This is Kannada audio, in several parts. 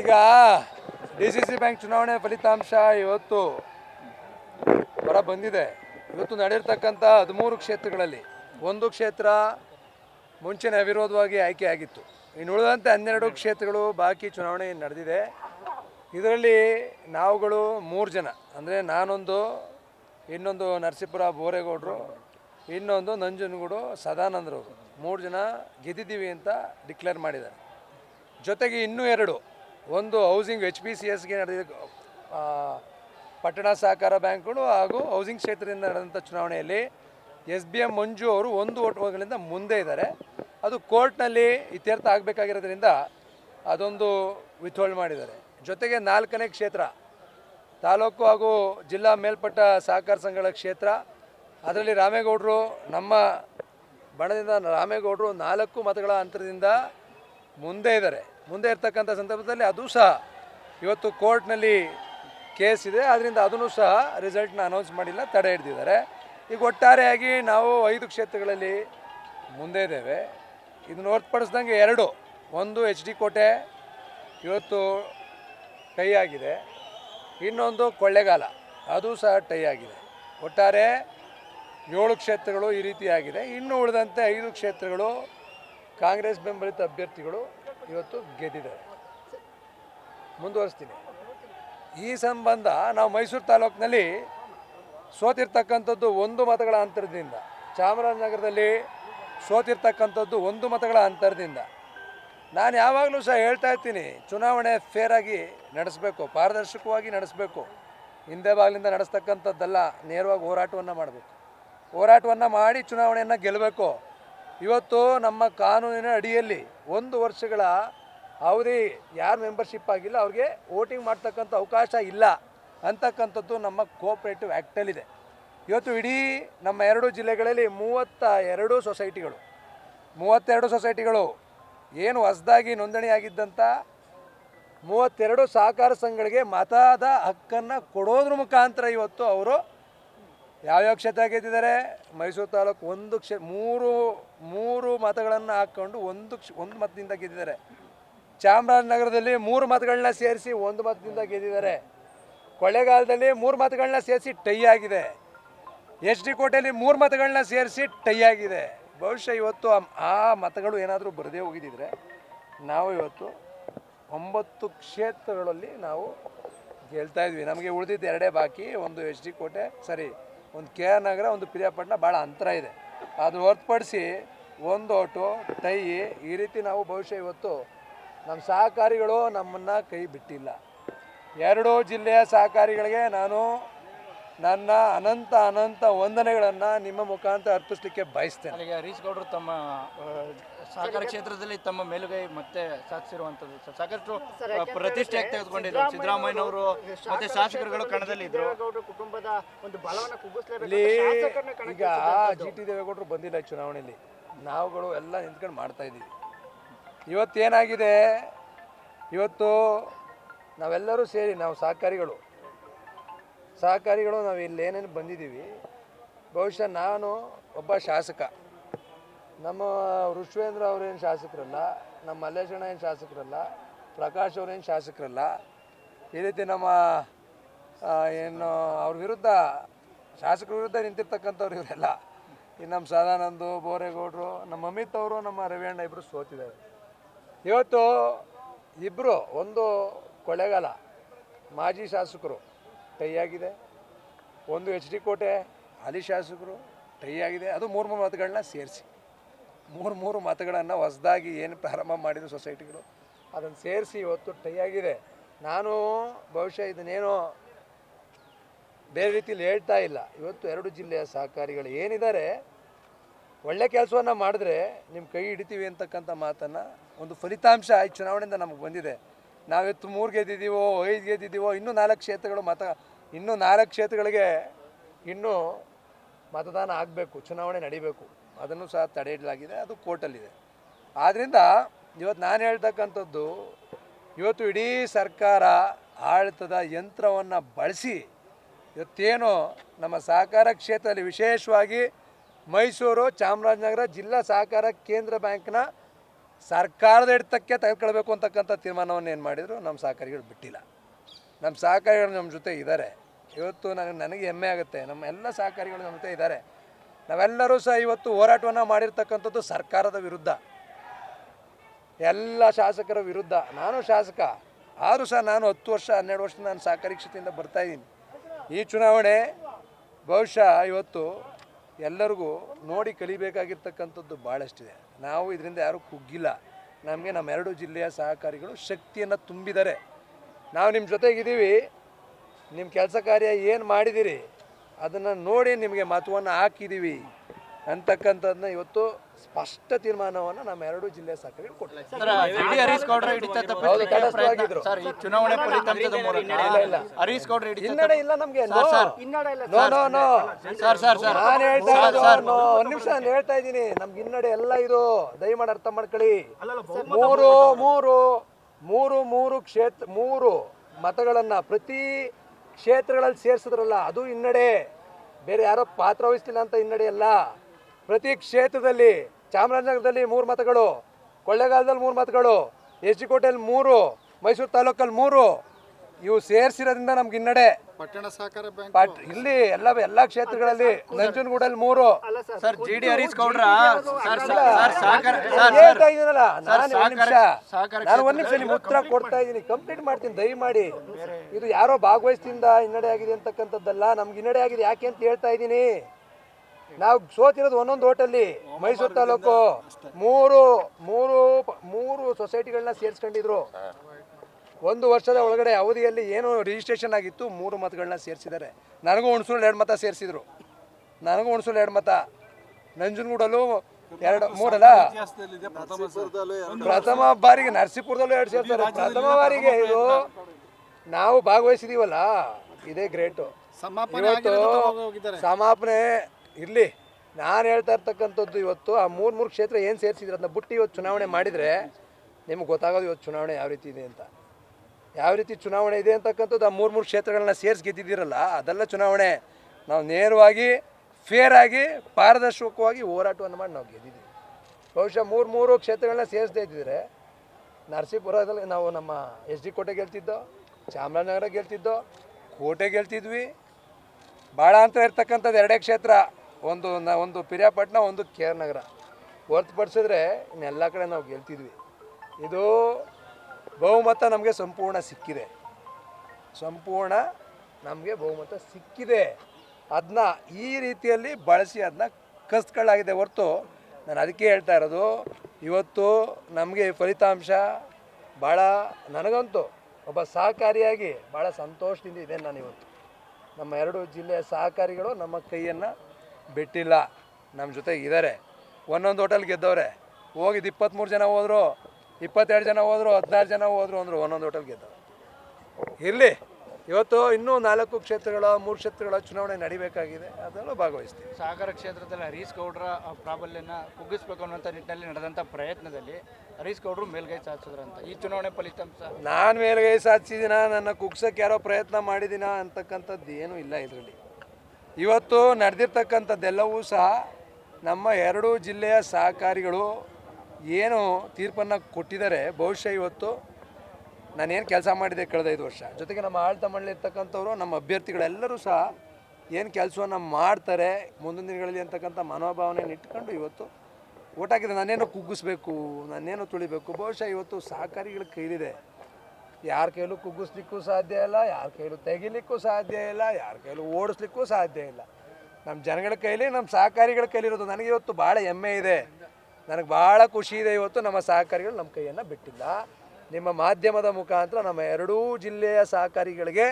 ಈಗ ಡಿ ಸಿ ಸಿ ಬ್ಯಾಂಕ್ ಚುನಾವಣೆ ಫಲಿತಾಂಶ ಇವತ್ತು ಹೊರ ಬಂದಿದೆ. ಇವತ್ತು ನಡೆಯಿರ್ತಕ್ಕಂಥ ಹದಿಮೂರು ಕ್ಷೇತ್ರಗಳಲ್ಲಿ ಒಂದು ಕ್ಷೇತ್ರ ಮುಂಚೆನೇ ಅವಿರೋಧವಾಗಿ ಆಯ್ಕೆ ಆಗಿತ್ತು. ಇನ್ನು ಉಳಿದಂತೆ ಹನ್ನೆರಡು ಕ್ಷೇತ್ರಗಳು ಬಾಕಿ ಚುನಾವಣೆ ನಡೆದಿದೆ. ಇದರಲ್ಲಿ ನಾವುಗಳು ಮೂರು ಜನ. ಅಂದರೆ ನಾನೊಂದು, ಇನ್ನೊಂದು ನರಸೀಪುರ ಬೋರೇಗೌಡರು, ಇನ್ನೊಂದು ನಂಜನಗೂಡು ಸದಾನಂದರು ಮೂರು ಜನ ಗೆದ್ದಿದ್ದೀವಿ ಅಂತ ಡಿಕ್ಲೇರ್ ಮಾಡಿದ್ದಾರೆ. ಜೊತೆಗೆ ಇನ್ನೂ ಎರಡು ಒಂದು ಹೌಸಿಂಗ್ ಎಚ್ ಪಿ ಸಿ ಎಸ್ಗೆ ನಡೆದ ಪಟ್ಟಣ ಸಹಕಾರ ಬ್ಯಾಂಕ್ಗಳು ಹಾಗೂ ಹೌಸಿಂಗ್ ಕ್ಷೇತ್ರದಿಂದ ನಡೆದಂಥ ಚುನಾವಣೆಯಲ್ಲಿ ಎಸ್ ಬಿ ಎಂ ಮಂಜು ಅವರು ಒಂದು ಓಟ್ಗಳಿಂದ ಮುಂದೆ ಇದ್ದಾರೆ. ಅದು ಕೋರ್ಟ್ನಲ್ಲಿ ಇತ್ಯರ್ಥ ಆಗಬೇಕಾಗಿರೋದ್ರಿಂದ ಅದೊಂದು ವಿತ್ಹೋಲ್ಡ್ ಮಾಡಿದ್ದಾರೆ. ಜೊತೆಗೆ ನಾಲ್ಕನೇ ಕ್ಷೇತ್ರ, ತಾಲೂಕು ಹಾಗೂ ಜಿಲ್ಲಾ ಮೇಲ್ಪಟ್ಟ ಸಹಕಾರ ಸಂಘಗಳ ಕ್ಷೇತ್ರ, ಅದರಲ್ಲಿ ರಾಮೇಗೌಡರು, ನಮ್ಮ ಬಣದಿಂದ ರಾಮೇಗೌಡರು ನಾಲ್ಕು ಮತಗಳ ಅಂತರದಿಂದ ಮುಂದೆ ಇದ್ದಾರೆ. ಮುಂದೆ ಇರ್ತಕ್ಕಂಥ ಸಂದರ್ಭದಲ್ಲಿ ಅದು ಸಹ ಇವತ್ತು ಕೋರ್ಟ್ನಲ್ಲಿ ಕೇಸ್ ಇದೆ ಆದ್ದರಿಂದ ಅದನ್ನು ಸಹ ರಿಸಲ್ಟ್ನ ಅನೌನ್ಸ್ ಮಾಡಿಲ್ಲ, ತಡೆ ಹಿಡಿದಿದ್ದಾರೆ. ಈಗ ಒಟ್ಟಾರೆಯಾಗಿ ನಾವು ಐದು ಕ್ಷೇತ್ರಗಳಲ್ಲಿ ಮುಂದೆ ಇದ್ದೇವೆ. ಇದನ್ನು ಹೊರತುಪಡಿಸ್ದಂಗೆ ಎರಡು. ಒಂದು ಎಚ್ ಡಿ ಕೋಟೆ ಇವತ್ತು ಟೈ ಆಗಿದೆ. ಇನ್ನೊಂದು ಕೊಳ್ಳೆಗಾಲ, ಅದು ಸಹ ಟೈ ಆಗಿದೆ. ಒಟ್ಟಾರೆ ಏಳು ಕ್ಷೇತ್ರಗಳು ಈ ರೀತಿಯಾಗಿದೆ. ಇನ್ನು ಉಳಿದಂತೆ ಐದು ಕ್ಷೇತ್ರಗಳು ಕಾಂಗ್ರೆಸ್ ಬೆಂಬಲಿತ ಅಭ್ಯರ್ಥಿಗಳು ಇವತ್ತು ಗೆದ್ದಿದ್ದಾರೆ. ಮುಂದುವರಿಸ್ತೀನಿ. ಈ ಸಂಬಂಧ ನಾವು ಮೈಸೂರು ತಾಲೂಕಿನಲ್ಲಿ ಸೋತಿರ್ತಕ್ಕಂಥದ್ದು ಒಂದು ಮತಗಳ ಅಂತರದಿಂದ, ಚಾಮರಾಜನಗರದಲ್ಲಿ ಸೋತಿರ್ತಕ್ಕಂಥದ್ದು ಒಂದು ಮತಗಳ ಅಂತರದಿಂದ. ನಾನು ಯಾವಾಗಲೂ ಸಹ ಹೇಳ್ತಾ ಇರ್ತೀನಿ, ಚುನಾವಣೆ ಫೇರಾಗಿ ನಡೆಸಬೇಕು, ಪಾರದರ್ಶಕವಾಗಿ ನಡೆಸಬೇಕು. ಹಿಂದೆ ಬಾಗಿಲಿಂದ ನಡೆಸ್ತಕ್ಕಂಥದ್ದೆಲ್ಲ, ನೇರವಾಗಿ ಹೋರಾಟವನ್ನು ಮಾಡಬೇಕು. ಹೋರಾಟವನ್ನು ಮಾಡಿ ಚುನಾವಣೆಯನ್ನು ಗೆಲ್ಲಬೇಕು ಇವತ್ತು ನಮ್ಮ ಕಾನೂನಿನ ಅಡಿಯಲ್ಲಿ ಒಂದು ವರ್ಷಗಳ ಅವಧಿ ಯಾರು ಮೆಂಬರ್ಶಿಪ್ ಆಗಿಲ್ಲ, ಅವ್ರಿಗೆ ವೋಟಿಂಗ್ ಮಾಡ್ತಕ್ಕಂಥ ಅವಕಾಶ ಇಲ್ಲ ಅಂತಕ್ಕಂಥದ್ದು ನಮ್ಮ ಕೋಆಪ್ರೇಟಿವ್ ಆ್ಯಕ್ಟಲ್ಲಿದೆ ಇವತ್ತು ಇಡೀ ನಮ್ಮ ಎರಡು ಜಿಲ್ಲೆಗಳಲ್ಲಿ ಮೂವತ್ತ ಎರಡು ಸೊಸೈಟಿಗಳು ಮೂವತ್ತೆರಡು ಸೊಸೈಟಿಗಳು ಏನು ಹೊಸದಾಗಿ ನೋಂದಣಿಯಾಗಿದ್ದಂಥ ಮೂವತ್ತೆರಡು ಸಹಕಾರ ಸಂಘಗಳಿಗೆ ಮತದ ಹಕ್ಕನ್ನು ಕೊಡೋದ್ರ ಮುಖಾಂತರ ಇವತ್ತು ಅವರು ಯಾವ್ಯಾವ ಕ್ಷೇತ್ರ ಗೆದ್ದಿದ್ದಾರೆ? ಮೈಸೂರು ತಾಲೂಕು ಒಂದು ಕ್ಷೇ, ಮೂರು ಮೂರು ಮತಗಳನ್ನು ಹಾಕ್ಕೊಂಡು ಒಂದು ಕ್ಷ, ಒಂದು ಮತದಿಂದ ಗೆದ್ದಿದ್ದಾರೆ. ಚಾಮರಾಜನಗರದಲ್ಲಿ ಮೂರು ಮತಗಳನ್ನ ಸೇರಿಸಿ ಒಂದು ಮತದಿಂದ ಗೆದ್ದಿದ್ದಾರೆ. ಕೊಳ್ಳೇಗಾಲದಲ್ಲಿ ಮೂರು ಮತಗಳನ್ನ ಸೇರಿಸಿ ಟೈ ಆಗಿದೆ. ಎಚ್ ಡಿ ಕೋಟೆಯಲ್ಲಿ ಮೂರು ಮತಗಳನ್ನ ಸೇರಿಸಿ ಟೈ ಆಗಿದೆ. ಬಹುಶಃ ಇವತ್ತು ಆ- ಮತಗಳು ಏನಾದರೂ ಬರದೇ ಹೋಗಿದ್ದಿದ್ರೆ ನಾವು ಇವತ್ತು ಒಂಬತ್ತು ಕ್ಷೇತ್ರಗಳಲ್ಲಿ ನಾವು ಗೆಲ್ತಾ ಇದ್ವಿ. ನಮಗೆ ಉಳಿದಿದ್ದು ಎರಡೇ ಬಾಕಿ, ಒಂದು ಎಚ್ ಡಿ ಕೋಟೆ, ಸರಿ ಒಂದು ಕೆ ಆರ್ ನಗರ, ಒಂದು ಪಿರಿಯಾಪಟ್ಟಣ ಭಾಳ ಅಂತರ ಇದೆ. ಅದು ಹೊರತುಪಡಿಸಿ ಒಂದು ಓಟು, ಟೈ, ಈ ರೀತಿ ನಾವು ಬಹುಶಃ ಇವತ್ತು ನಮ್ಮ ಸಹಕಾರಿಗಳು ನಮ್ಮನ್ನು ಕೈ ಬಿಟ್ಟಿಲ್ಲ. ಎರಡೂ ಜಿಲ್ಲೆಯ ಸಹಕಾರಿಗಳಿಗೆ ನಾನು ನನ್ನ ಅನಂತ ಅನಂತ ವಂದನೆಗಳನ್ನು ನಿಮ್ಮ ಮುಖಾಂತರ ಅರ್ಪಿಸಲಿಕ್ಕೆ ಬಯಸ್ತೇನೆ. ಈಗ ಹರೀಶ್ ಗೌಡರು ತಮ್ಮ ಸಹಕಾರ ಕ್ಷೇತ್ರದಲ್ಲಿ ತಮ್ಮ ಮೇಲುಗೈ ಮತ್ತೆ ಸಾಧಿಸಿರುವಂಥದ್ದು. ಸ- ಸಾಕಷ್ಟು ಪ್ರತಿಷ್ಠೆ ಪ್ರತಿಷ್ಠೆಯಾಗಿ ತೆಗೆದುಕೊಂಡಿದ್ರು ಸಿದ್ದರಾಮಯ್ಯನವರು ಮತ್ತೆ ಶಾಸಕರುಗಳು ಕಣದಲ್ಲಿ ಇದ್ರು. ಗೌಡ್ರ ಕುಟುಂಬದ ಒಂದು ಬಲವನ್ನ ಕುಗ್ಗಿಸ್ಲೇಬೇಕು ಇಲ್ಲಿ ಕಣಕ್ಕೆ ಈಗ ಜಿ ಟಿ ದೇವೇಗೌಡರು ಬಂದಿಲ್ಲ ಚುನಾವಣೆಯಲ್ಲಿ. ನಾವುಗಳು ಎಲ್ಲ ನಿಂತ್ಕೊಂಡು ಮಾಡ್ತಾ ಇದ್ದೀವಿ. ಇವತ್ತೇನಾಗಿದೆ? ಇವತ್ತು ನಾವೆಲ್ಲರೂ ಸೇರಿ ನಾವು ಸಹಕಾರಿಗಳು ಸಹಕಾರಿಗಳು ನಾವು ಇಲ್ಲಿ ಏನೇನು ಬಂದಿದ್ದೀವಿ, ಬಹುಶಃ ನಾನು ಒಬ್ಬ ಶಾಸಕ. ನಮ್ಮ ಋಷ್ವೇಂದ್ರ ಅವರೇನು ಶಾಸಕರಲ್ಲ, ನಮ್ಮ ಮಲ್ಲೇಶಣ್ಣ ಏನು ಶಾಸಕರಲ್ಲ, ಪ್ರಕಾಶ್ ಅವರೇನು ಶಾಸಕರಲ್ಲ, ಈ ರೀತಿ ನಮ್ಮ ಏನು ಅವ್ರ ವಿರುದ್ಧ, ಶಾಸಕರ ವಿರುದ್ಧ ನಿಂತಿರ್ತಕ್ಕಂಥವ್ರು ಇವರೆಲ್ಲ. ಈ ನಮ್ಮ ಸದಾನಂದು, ಬೋರೇಗೌಡರು, ನಮ್ಮ ಅಮಿತ್ ಅವರು, ನಮ್ಮ ರವಿಯಣ್ಣ ಇಬ್ಬರು ಸೋತಿದ್ದಾರೆ. ಇವತ್ತು ಇಬ್ಬರು ಒಂದು ಕೊಳೆಗಾಲ, ಮಾಜಿ ಶಾಸಕರು. ಟೈ ಆಗಿದೆ ಒಂದು ಎಚ್ ಡಿ ಕೋಟೆ, ಹಾಲಿ ಶಾಸಕರು ಟೈ ಆಗಿದೆ ಅದು ಮೂರು ಮೂರು ಮತಗಳನ್ನ ಸೇರಿಸಿ. ಮೂರು ಮೂರು ಮತಗಳನ್ನು ಹೊಸದಾಗಿ ಏನು ಪ್ರಾರಂಭ ಮಾಡಿದ್ರು ಸೊಸೈಟಿಗಳು. ಅದನ್ನು ಸೇರಿಸಿ ಇವತ್ತು ಟೈ ಆಗಿದೆ ನಾನು ಬಹುಶಃ ಇದನ್ನೇನೋ ಬೇರೆ ರೀತಿಯಲ್ಲಿ ಹೇಳ್ತಾ ಇಲ್ಲ. ಇವತ್ತು ಎರಡು ಜಿಲ್ಲೆಯ ಸಹಕಾರಿಗಳು ಏನಿದ್ದಾರೆ, ಒಳ್ಳೆ ಕೆಲಸವನ್ನು ಮಾಡಿದ್ರೆ ನಿಮ್ಮ ಕೈ ಹಿಡಿತೀವಿ ಅಂತಕ್ಕಂಥ ಮಾತನ್ನು ಒಂದು ಫಲಿತಾಂಶ ಈ ಚುನಾವಣೆಯಿಂದ ನಮಗೆ ಬಂದಿದೆ. ನಾವಿತ್ತು ಮೂರು ಗೆದ್ದಿದ್ದೀವೋ, ಐದು ಗೆದ್ದಿದ್ದೀವೋ, ಇನ್ನೂ ನಾಲ್ಕು ಕ್ಷೇತ್ರಗಳು ಮತ, ಇನ್ನೂ ನಾಲ್ಕು ಕ್ಷೇತ್ರಗಳಿಗೆ ಇನ್ನೂ ಮತದಾನ ಆಗಬೇಕು, ಚುನಾವಣೆ ನಡಿಬೇಕು. ಅದನ್ನು ಸಹ ತಡೆ ಹಿಡಲಾಗಿದೆ ಅದು ಕೋರ್ಟಲ್ಲಿದೆ. ಆದ್ದರಿಂದ ಇವತ್ತು ನಾನು ಹೇಳ್ತಕ್ಕಂಥದ್ದು, ಇವತ್ತು ಇಡೀ ಸರ್ಕಾರ ಆಡಳಿತದ ಯಂತ್ರವನ್ನು ಬಳಸಿ, ಇವತ್ತೇನು ನಮ್ಮ ಸಹಕಾರ ಕ್ಷೇತ್ರದಲ್ಲಿ ವಿಶೇಷವಾಗಿ ಮೈಸೂರು, ಚಾಮರಾಜನಗರ ಜಿಲ್ಲಾ ಸಹಕಾರ ಕೇಂದ್ರ ಬ್ಯಾಂಕ್ನ ಸರ್ಕಾರದ ಹಿಡಿತಕ್ಕೆ ತೆಗೆದುಕೊಳ್ಬೇಕು ಅಂತಕ್ಕಂಥ ತೀರ್ಮಾನವನ್ನು ಏನು ಮಾಡಿದ್ರು? ನಮ್ಮ ಸಹಕಾರಿಗಳು ಬಿಟ್ಟಿಲ್ಲ. ನಮ್ಮ ಸಹಕಾರಿಗಳು ನಮ್ಮ ಜೊತೆ ಇದ್ದಾರೆ ಇವತ್ತು ನನಗೆ ನನಗೆ ಹೆಮ್ಮೆ ಆಗುತ್ತೆ. ನಮ್ಮ ಎಲ್ಲ ಸಹಕಾರಿಗಳು ನಮ್ಮ ಜೊತೆ ಇದ್ದಾರೆ ನಾವೆಲ್ಲರೂ ಸಹ ಇವತ್ತು ಹೋರಾಟವನ್ನು ಮಾಡಿರ್ತಕ್ಕಂಥದ್ದು ಸರ್ಕಾರದ ವಿರುದ್ಧ. ಎಲ್ಲ ಶಾಸಕರ ವಿರುದ್ಧ. ನಾನು ಶಾಸಕ. ಆದರೂ ಸಹ ನಾನು ಹತ್ತು ವರ್ಷ, ಹನ್ನೆರಡು ವರ್ಷ ನಾನು ಸಹಕಾರಿ ಕ್ಷೇತ್ರದಿಂದ ಬರ್ತಾಯಿದ್ದೀನಿ ಈ ಚುನಾವಣೆ ಬಹುಶಃ ಇವತ್ತು ಎಲ್ಲರಿಗೂ ನೋಡಿ ಕಲಿಬೇಕಾಗಿರ್ತಕ್ಕಂಥದ್ದು ಭಾಳಷ್ಟಿದೆ ನಾವು ಇದರಿಂದ ಯಾರೂ ಕುಗ್ಗಿಲ್ಲ. ನಮಗೆ ನಮ್ಮ ಎರಡು ಜಿಲ್ಲೆಯ ಸಹಕಾರಿಗಳು ಶಕ್ತಿಯನ್ನು ತುಂಬಿದ್ದಾರೆ. ನಾವು ನಿಮ್ಮ ಜೊತೆಗಿದ್ದೀವಿ. ನಿಮ್ಮ ಕೆಲಸ ಕಾರ್ಯ ಏನು ಮಾಡಿದ್ದೀರಿ ಅದನ್ನು ನೋಡಿ ನಿಮಗೆ ಮತವನ್ನು ಹಾಕಿದ್ದೀವಿ ಅಂತಕ್ಕಂಥದ್ದನ್ನ ಇವತ್ತು ಸ್ಪಷ್ಟ ತೀರ್ಮಾನವನ್ನು ನಮ್ಮ ಎರಡು ಜಿಲ್ಲೆ ಸರ್ಕಾರಗಳು ಕೊಟ್ಟಿಲ್ಲ ಇಲ್ಲ. ನಮ್ಗೆ. ಒಂದ್ ನಿಮಿಷ ನಾನು ಹೇಳ್ತಾ ಇದ್ದೀನಿ. ನಮ್ಗೆ ಹಿನ್ನಡೆ ಎಲ್ಲ ಇದು. ದಯಮಾಡಿ ಅರ್ಥ ಮಾಡ್ಕೊಳ್ಳಿ. ಮೂರು ಮೂರು ಮೂರು ಮೂರು ಕ್ಷೇತ್ರ ಮೂರು ಮತಗಳನ್ನ ಪ್ರತಿ ಕ್ಷೇತ್ರಗಳಲ್ಲಿ ಸೇರಿಸಿದ್ರಲ್ಲ ಅದು ಹಿನ್ನಡೆ. ಬೇರೆ ಯಾರೋ ಪಾತ್ರ ವಹಿಸ್ತಿಲ್ಲ ಅಂತ ಹಿನ್ನಡೆ ಅಲ್ಲ. ಪ್ರತಿ ಕ್ಷೇತ್ರದಲ್ಲಿ ಚಾಮರಾಜನಗರದಲ್ಲಿ ಮೂರು ಮತಗಳು ಕೊಳ್ಳೇಗಾಲದಲ್ಲಿ ಮೂರು ಮತಗಳು ಎಸ್ ಜಿ ಕೋಟೆಯಲ್ಲಿ ಮೂರು ಮೈಸೂರು ತಾಲೂಕಲ್ಲಿ ಮೂರು. ಇವು ಸೇರಿಸಿರೋದ್ರಿಂದ ನಮ್ಗೆ ಹಿನ್ನಡೆ. ಪಟ್ಟಣ ಸಹಕಾರ ಬ್ಯಾಂಕ್ ಇಲ್ಲಿ ಎಲ್ಲ ಎಲ್ಲ ಕ್ಷೇತ್ರಗಳಲ್ಲಿ ನಂಜನಗೂಡಲ್ಲಿ ಮೂರು. Sir sir G D Harish ಗೌಡ್ರ ಹೇಳ್ತಾ ಇದೀನಲ್ಲ ನಾನು ಒಂದ್ ನಿಮಿಷ. ನಾನು ಒಂದ್ ನಿಮಿಷ ನಿಮ್ಗೆ ಉತ್ತರ ಕೊಡ್ತಾ ಇದ್ದೀನಿ. ಕಂಪ್ಲೀಟ್ ಮಾಡ್ತೀನಿ ದಯಮಾಡಿ. ಇದು ಯಾರೋ ಭಾಗವಹಿಸ್ತಿಂದ ಹಿನ್ನಡೆ ಆಗಿದೆ ಅಂತಕ್ಕಂಥದ್ದಲ್ಲ ನಮ್ಗೆ ಹಿನ್ನಡೆ ಆಗಿದೆ. ಯಾಕೆ ಅಂತ ಹೇಳ್ತಾ ಇದ್ದೀನಿ? ನಾವು ಸೋತಿರೋದು ಒಂದೊಂದು ಹೋಟೆಲ್ಲಿ. ಮೈಸೂರು ತಾಲೂಕು ಮೂರು ಮೂರು ಮೂರು ಸೊಸೈಟಿಗಳನ್ನ ಸೇರಿಸ್ಕೊಂಡಿದ್ರು. ಒಂದು ವರ್ಷದ ಒಳಗಡೆ ಅವಧಿಯಲ್ಲಿ ಏನು ರಿಜಿಸ್ಟ್ರೇಷನ್ ಆಗಿತ್ತು ಮೂರು ಮತಗಳನ್ನ ಸೇರಿಸಿದ್ದಾರೆ. ನನಗೂ ಹುಣಸೂರು ಎರಡು ಮತ ಸೇರಿಸಿದ್ರು. ನನಗೂ ಹುಣಸೂರು ಎರಡು ಮತ. ನಂಜನಗೂಡಲು ಎರಡು ಮೂರಲ್ಲ? ಪ್ರಥಮ ಬಾರಿಗೆ ನರಸೀಪುರದಲ್ಲೂ ಎರಡು ಸೇರ್ತಾರೆ ಪ್ರಥಮ ಬಾರಿಗೆ ಇದು. ನಾವು ಭಾಗವಹಿಸಿದೀವಲ್ಲ? ಇದೇ ಗ್ರೇಟು. ಸಮಾಪನೆ ಇರಲಿ, ನಾನು ಹೇಳ್ತಾ ಇರ್ತಕ್ಕಂಥದ್ದು ಇವತ್ತು, ಆ ಮೂರು ಮೂರು ಕ್ಷೇತ್ರ ಏನು ಸೇರಿಸಿದ್ರೆ, ಅದನ್ನ ಬಿಟ್ಟು ಇವತ್ತು ಚುನಾವಣೆ ಮಾಡಿದರೆ ನಿಮ್ಗೆ ಗೊತ್ತಾಗೋದು ಇವತ್ತು ಚುನಾವಣೆ ಯಾವ ರೀತಿ ಇದೆ ಅಂತ. ಯಾವ ರೀತಿ ಚುನಾವಣೆ ಇದೆ ಅಂತಕ್ಕಂಥದ್ದು ಆ ಮೂರು ಮೂರು ಕ್ಷೇತ್ರಗಳನ್ನ ಸೇರಿಸಿ ಗೆದ್ದಿದ್ದೀರಲ್ಲ, ಅದೆಲ್ಲ ಚುನಾವಣೆ ನಾವು ನೇರವಾಗಿ ಫೇರ್ ಆಗಿ, ಪಾರದರ್ಶಕವಾಗಿ ಹೋರಾಟವನ್ನು ಮಾಡಿ ನಾವು ಗೆದ್ದಿದ್ದೀವಿ. ಬಹುಶಃ ಮೂರು ಮೂರು ಕ್ಷೇತ್ರಗಳನ್ನ ಸೇರಿಸದೇ ಇದ್ದಿದ್ರೆ, ನರಸೀಪುರದಲ್ಲಿ ನಾವು ನಮ್ಮ ಎಸ್ ಡಿ ಕೋಟೆ ಗೆಲ್ತಿದ್ದೋ, ಚಾಮರಾಜನಗರ ಗೆಲ್ತಿದ್ದೋ, ಕೋಟೆ ಗೆಲ್ತಿದ್ವಿ. ಭಾಳ ಅಂತ ಇರ್ತಕ್ಕಂಥದ್ದು ಎರಡೇ ಕ್ಷೇತ್ರ. ಒಂದು ನ, ಒಂದು ಪಿರಿಯಾಪಟ್ಟಣ, ಒಂದು ಕೆ ಆರ್ ನಗರ. ಹೊರತುಪಡಿಸಿದ್ರೆ ಇನ್ನೆಲ್ಲ ಕಡೆ ನಾವು ಗೆಲ್ತಿದ್ವಿ. ಇದು ಬಹುಮತ ನಮಗೆ ಸಂಪೂರ್ಣ ಸಿಕ್ಕಿದೆ. ಸಂಪೂರ್ಣ ನಮಗೆ ಬಹುಮತ ಸಿಕ್ಕಿದೆ. ಅದನ್ನ ಈ ರೀತಿಯಲ್ಲಿ ಬಳಸಿ ಅದನ್ನ ಕಸ್ಕೊಳ್ಳಾಗಿದೆ ಹೊರತು ನಾನು ಅದಕ್ಕೆ ಹೇಳ್ತಾ ಇರೋದು, ಇವತ್ತು ನಮಗೆ ಫಲಿತಾಂಶ ಭಾಳ ನನಗಂತೂ ಒಬ್ಬ ಸಹಕಾರಿಯಾಗಿ ಭಾಳ ಸಂತೋಷದಿಂದ ಇದೆ ನಾನು ಇವತ್ತು ನಮ್ಮ ಎರಡು ಜಿಲ್ಲೆಯ ಸಹಕಾರಿಗಳು ನಮ್ಮ ಕೈಯನ್ನು ಬಿಟ್ಟಿಲ್ಲ. ನಮ್ಮ ಜೊತೆ ಇದ್ದಾರೆ ಒಂದೊಂದು ಹೋಟೆಲ್ ಗೆದ್ದವ್ರೆ. ಹೋಗಿದ್ದು ಇಪ್ಪತ್ತ್ಮೂರು ಜನ ಹೋದರು ಇಪ್ಪತ್ತೆರಡು ಜನ ಹೋದರು ಹದಿನಾರು ಜನ ಹೋದರು ಅಂದರು ಒಂದೊಂದು ಹೋಟೆಲ್ ಗೆದ್ದವ್ರು. ಇರಲಿ. ಇವತ್ತು ಇನ್ನೂ ನಾಲ್ಕು ಕ್ಷೇತ್ರಗಳ ಮೂರು ಕ್ಷೇತ್ರಗಳ ಚುನಾವಣೆ ನಡಿಬೇಕಾಗಿದೆ. ಅದರಲ್ಲೂ ಭಾಗವಹಿಸ್ತೀವಿ. ಸಾಗರ ಕ್ಷೇತ್ರದಲ್ಲಿ ಹರೀಶ್ ಗೌಡ್ರ ಆ ಪ್ರಾಬಲ್ಯನ ಕುಗ್ಗಿಸ್ಬೇಕು ಅನ್ನೋಂಥ ನಿಟ್ಟಿನಲ್ಲಿ ನಡೆದಂಥ ಪ್ರಯತ್ನದಲ್ಲಿ ಹರೀಶ್ ಗೌಡ್ರು ಮೇಲ್ಗೈ ಸಾಧಿಸಿದ್ರಂತ ಈ ಚುನಾವಣೆ ಫಲಿತಾಂಶ? ನಾನು ಮೇಲ್ಗೈ ಸಾಧಿಸಿದಿನ ನನ್ನ ಕುಗ್ಸಕ್ಕೆ ಯಾರೋ ಪ್ರಯತ್ನ ಮಾಡಿದಿನ ಅಂತಕ್ಕಂಥದ್ದು ಏನೂ ಇಲ್ಲ ಇದರಲ್ಲಿ. ಇವತ್ತು ನಡೆದಿರ್ತಕ್ಕಂಥದ್ದೆಲ್ಲವೂ ಸಹ ನಮ್ಮ ಎರಡು ಜಿಲ್ಲೆಯ ಸಹಕಾರಿಗಳು ಏನು ತೀರ್ಪನ್ನು ಕೊಟ್ಟಿದ್ದಾರೆ. ಬಹುಶಃ ಇವತ್ತು ನಾನೇನು ಕೆಲಸ ಮಾಡಿದೆ ಕಳೆದ ಐದು ವರ್ಷ. ಜೊತೆಗೆ ನಮ್ಮ ಮಂಡಳಿ ಇರ್ತಕ್ಕಂಥವ್ರು, ನಮ್ಮ ಅಭ್ಯರ್ಥಿಗಳೆಲ್ಲರೂ ಸಹ ಏನು ಕೆಲಸವನ್ನು ಮಾಡ್ತಾರೆ, ಮುಂದಿನ ದಿನಗಳಲ್ಲಿ ಅಂತಕ್ಕಂಥ ಮನೋಭಾವನೆಯನ್ನು ಇಟ್ಕೊಂಡು ಇವತ್ತು ಓಟ್ ನಾನೇನೋ ಕುಗ್ಗಿಸ್ಬೇಕು ನಾನೇನೋ ತುಳಿಬೇಕು. ಬಹುಶಃ ಇವತ್ತು ಸಹಕಾರಿಗಳ ಕೈಲಿದೆ. ಯಾರ ಕೈಲೂ ಕುಗ್ಗಿಸ್ಲಿಕ್ಕೂ ಸಾಧ್ಯ ಇಲ್ಲ, ಯಾರ ಕೈಲೂ ತೆಗಿಲಿಕ್ಕೂ ಸಾಧ್ಯ ಇಲ್ಲ, ಯಾರ ಕೈಲೂ ಓಡಿಸ್ಲಿಕ್ಕೂ ಸಾಧ್ಯ ಇಲ್ಲ. ನಮ್ಮ ಜನಗಳ ಕೈಲಿ ನಮ್ಮ ಸಹಕಾರಿಗಳ ಕೈಲಿರೋದು ನನಗೆ ಇವತ್ತು ಭಾಳ ಹೆಮ್ಮೆ ಇದೆ. ನನಗೆ ಭಾಳ ಖುಷಿ ಇದೆ ಇವತ್ತು ನಮ್ಮ ಸಹಕಾರಿಗಳು ನಮ್ಮ ಕೈಯನ್ನು ಬಿಟ್ಟಿಲ್ಲ. ನಿಮ್ಮ ಮಾಧ್ಯಮದ ಮುಖಾಂತರ ನಮ್ಮ ಎರಡೂ ಜಿಲ್ಲೆಯ ಸಹಕಾರಿಗಳಿಗೆ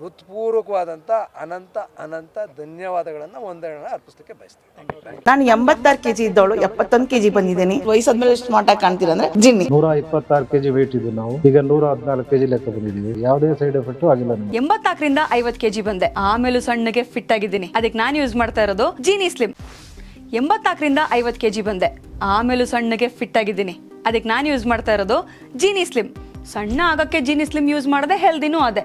ಹೃತ್ಪೂರ್ವಕವಾದಂಥ ಅನಂತ ಅನಂತ ಧನ್ಯವಾದಗಳನ್ನು ವಂದನೆಗಳನ್ನು ಅರ್ಪಿಸಲಿಕ್ಕೆ ಬಯಸ್ತೀನಿ. ನಾನು ಎಂಬತ್ತಾರು ಕೆಜಿ ಇದ್ದವಳು ಎಪ್ಪತ್ತೊಂದು ಕೆಜಿ ಬಂದಿದ್ದೀನಿ. ವಯಸ್ಸಾದ್ಮೇಲೆ ಸ್ಮಾರ್ಟ್ ಆಗಿ ಕಾಣ್ತೀರ ಅಂದ್ರೆ ಜಿನ್ನಿ. ನೂರ ಇಪ್ಪತ್ತಾರು ಕೆಜಿ ವೇಟ್ ಇದೆ ನಾವು. ಈಗ ನೂರ ಹದಿನಾಲ್ಕು ಕೆಜಿ ಲೆಕ್ಕ ಬಂದಿದ್ದೀವಿ. ಯಾವುದೇ ಸೈಡ್ ಎಫೆಕ್ಟ್ ಆಗಿಲ್ಲ ಎಂಬತ್ನಾಲ್ಕರಿಂದ ಕೆ ಕೆಜಿ ಬಂದೆ. ಆಮೇಲೂ ಸಣ್ಣಗೆ ಫಿಟ್ ಆಗಿದ್ದೀನಿ. ಅದಕ್ಕೆ ನಾನು ಯೂಸ್ ಮಾಡ್ತಾ ಇರೋದು ಜೀನಿ ಸ್ಲಿಮ್ ಎಂಬತ್ನಾಲ್ಕರಿಂದ ಕೆ ಕೆಜಿ ಬಂದೆ. ಆಮೇಲೂ ಸಣ್ಣಗೆ ಫಿಟ್ ಆಗಿದ್ದೀನಿ. ಅದಕ್ಕೆ ನಾನು ಯೂಸ್ ಮಾಡ್ತಾ ಇರೋದು ಜೀನಿ ಸ್ಲಿಮ್ ಸಣ್ಣ ಆಗಕ್ಕೆ ಜೀನಿ ಸ್ಲಿಮ್ ಯೂಸ್ ಮಾಡದೆ ಹೆಲ್ದಿನೂ ಅದೇ.